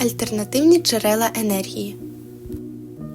Альтернативні джерела енергії.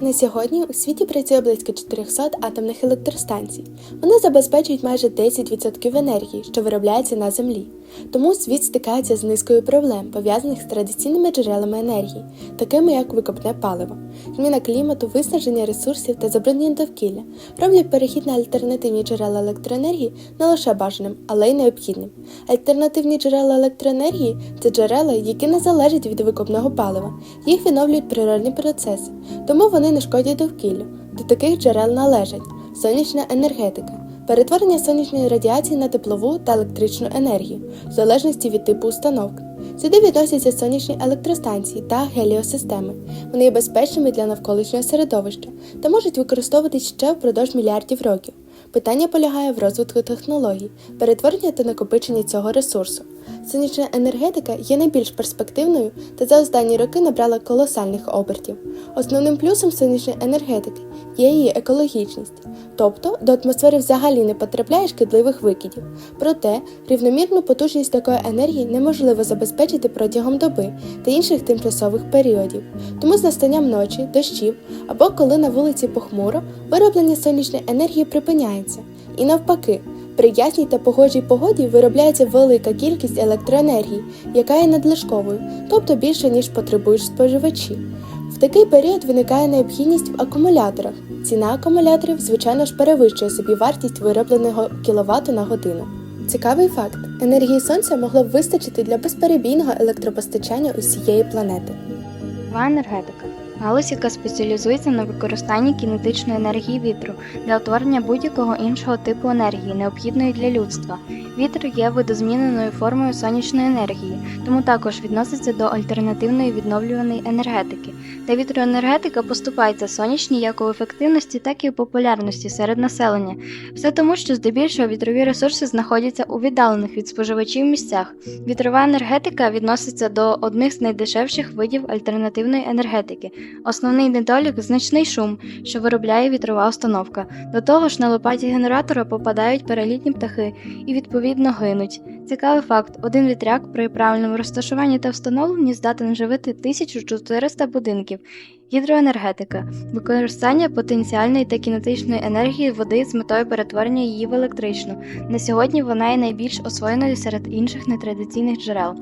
На сьогодні у світі працює близько 400 атомних електростанцій. Вони забезпечують майже 10% енергії, що виробляється на Землі. Тому світ стикається з низкою проблем, пов'язаних з традиційними джерелами енергії, такими як викопне паливо, зміна клімату, виснаження ресурсів та забруднення довкілля роблять перехід на альтернативні джерела електроенергії не лише бажаним, але й необхідним. Альтернативні джерела електроенергії це джерела, які не залежать від викопного палива. Їх відновлюють природні процеси, тому вони не шкодять довкіллю. До таких джерел належать сонячна енергетика. Перетворення сонячної радіації на теплову та електричну енергію, в залежності від типу установки. Сюди відносяться сонячні електростанції та геліосистеми. Вони є безпечними для навколишнього середовища та можуть використовуватись ще впродовж мільярдів років. Питання полягає в розвитку технологій, перетворення та накопичення цього ресурсу. Сонячна енергетика є найбільш перспективною та за останні роки набрала колосальних обертів. Основним плюсом сонячної енергетики є її екологічність, тобто до атмосфери взагалі не потрапляє шкідливих викидів. Проте рівномірну потужність такої енергії неможливо забезпечити протягом доби та інших тимчасових періодів. Тому з настанням ночі, дощів або коли на вулиці похмуро, вироблення сонячної енергії припиняється. І навпаки, при ясній та погожій погоді виробляється велика кількість електроенергії, яка є надлишковою, тобто більше, ніж потребують споживачі. В такий період виникає необхідність в акумуляторах. Ціна акумуляторів, звичайно ж, перевищує собі вартість виробленого кіловату на годину. Цікавий факт: енергії сонця могло б вистачити для безперебійного електропостачання усієї планети. Енергетика галузь, яка спеціалізується на використанні кінетичної енергії вітру для утворення будь-якого іншого типу енергії, необхідної для людства. Вітер є видозміненою формою сонячної енергії, тому також відноситься до альтернативної відновлюваної енергетики. Та вітроенергетика поступається сонячній як у ефективності, так і у популярності серед населення. Все тому, що здебільшого вітрові ресурси знаходяться у віддалених від споживачів місцях. Вітрова енергетика відноситься до одних з найдешевших видів альтернативної енергетики. Основний недолік значний шум, що виробляє вітрова установка. До того ж, на лопаті генератора попадають перелітні птахи і відповідно гинуть. Цікавий факт: один вітряк при правильному розташуванні та встановленні здатен живити 1400 будинків. Гідроенергетика використання потенціальної та кінетичної енергії води з метою перетворення її в електричну. На сьогодні вона є найбільш освоєною серед інших нетрадиційних джерел.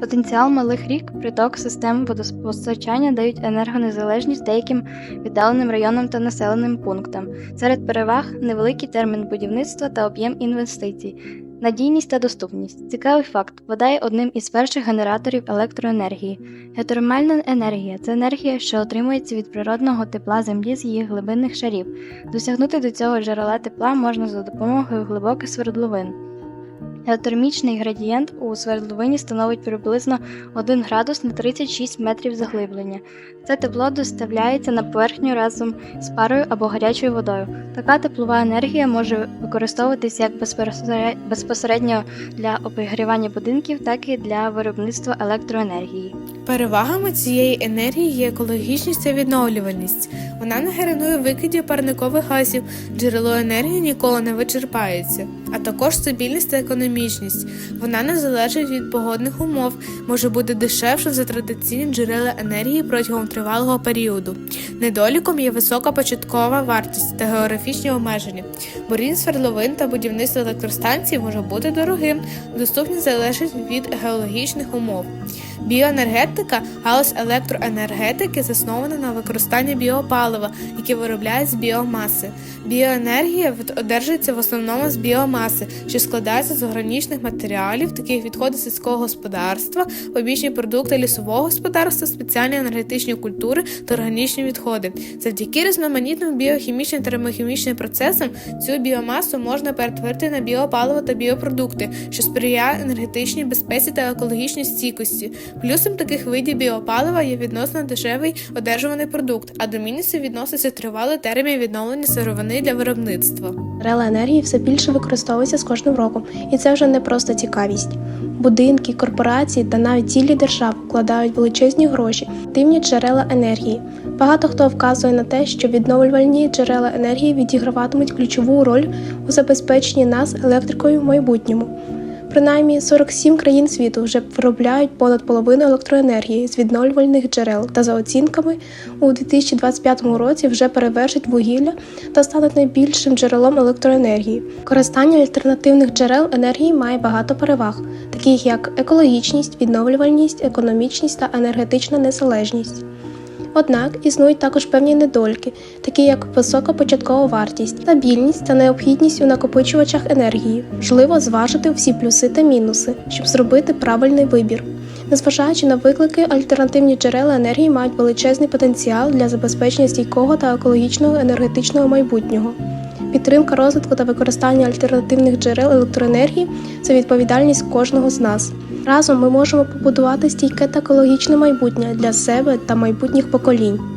Потенціал малих рік, приток систем водопостачання дають енергонезалежність деяким віддаленим районам та населеним пунктам. Серед переваг невеликий термін будівництва та об'єм інвестицій. Надійність та доступність. Цікавий факт. Вода є одним із перших генераторів електроенергії. Геотермальна енергія це енергія, що отримується від природного тепла землі з її глибинних шарів. Досягнути до цього джерела тепла можна за допомогою глибоких свердловин. Геотермічний градієнт у свердловині становить приблизно 1 градус на 36 метрів заглиблення. Це тепло доставляється на поверхню разом з парою або гарячою водою. Така теплова енергія може використовуватись як безпосередньо для обігрівання будинків, так і для виробництва електроенергії. Перевагами цієї енергії є екологічність та відновлюваність. Вона не генерує викидів парникових газів, джерело енергії ніколи не вичерпається, а також стабільність та економічність. Вона не залежить від погодних умов, може бути дешевше за традиційні джерела енергії протягом тривалого періоду. Недоліком є висока початкова вартість та географічні обмеження. Борінь свердловин та будівництво електростанцій може бути дорогим, доступність залежить від геологічних умов. Біоенергетика галузь електроенергетики заснована на використанні біопалива, яке виробляють з біомаси. Біоенергія одержується в основному з біомаси, що складається з органічних матеріалів, таких відходи сільського господарства, побічні продукти лісового господарства, спеціальні енергетичні культури та органічні відходи. Завдяки різноманітним біохімічним та термохімічним процесам цю біомасу можна перетворити на біопаливо та біопродукти, що сприяє енергетичній безпеці та екологічній стійкості. Плюсом таких видів біопалива є відносно дешевий одержуваний продукт, а до мінусів відноситься тривалий термін відновлення сировини для виробництва. Джерела енергії все більше використовуються з кожним роком, і це вже не просто цікавість. Будинки, корпорації та навіть цілі держави вкладають величезні гроші в активні джерела енергії. Багато хто вказує на те, що відновлювальні джерела енергії відіграватимуть ключову роль у забезпеченні нас електрикою в майбутньому. Принаймні 47 країн світу вже виробляють понад половину електроенергії з відновлювальних джерел та за оцінками у 2025 році вже перевершить вугілля та стануть найбільшим джерелом електроенергії. Користання альтернативних джерел енергії має багато переваг, таких як екологічність, відновлювальність, економічність та енергетична незалежність. Однак існують також певні недоліки, такі як висока початкова вартість, стабільність та необхідність у накопичувачах енергії. Важливо зважити всі плюси та мінуси, щоб зробити правильний вибір. Незважаючи на виклики, альтернативні джерела енергії мають величезний потенціал для забезпечення стійкого та екологічного енергетичного майбутнього. Підтримка розвитку та використання альтернативних джерел електроенергії це відповідальність кожного з нас. Разом ми можемо побудувати стійке та екологічне майбутнє для себе та майбутніх поколінь.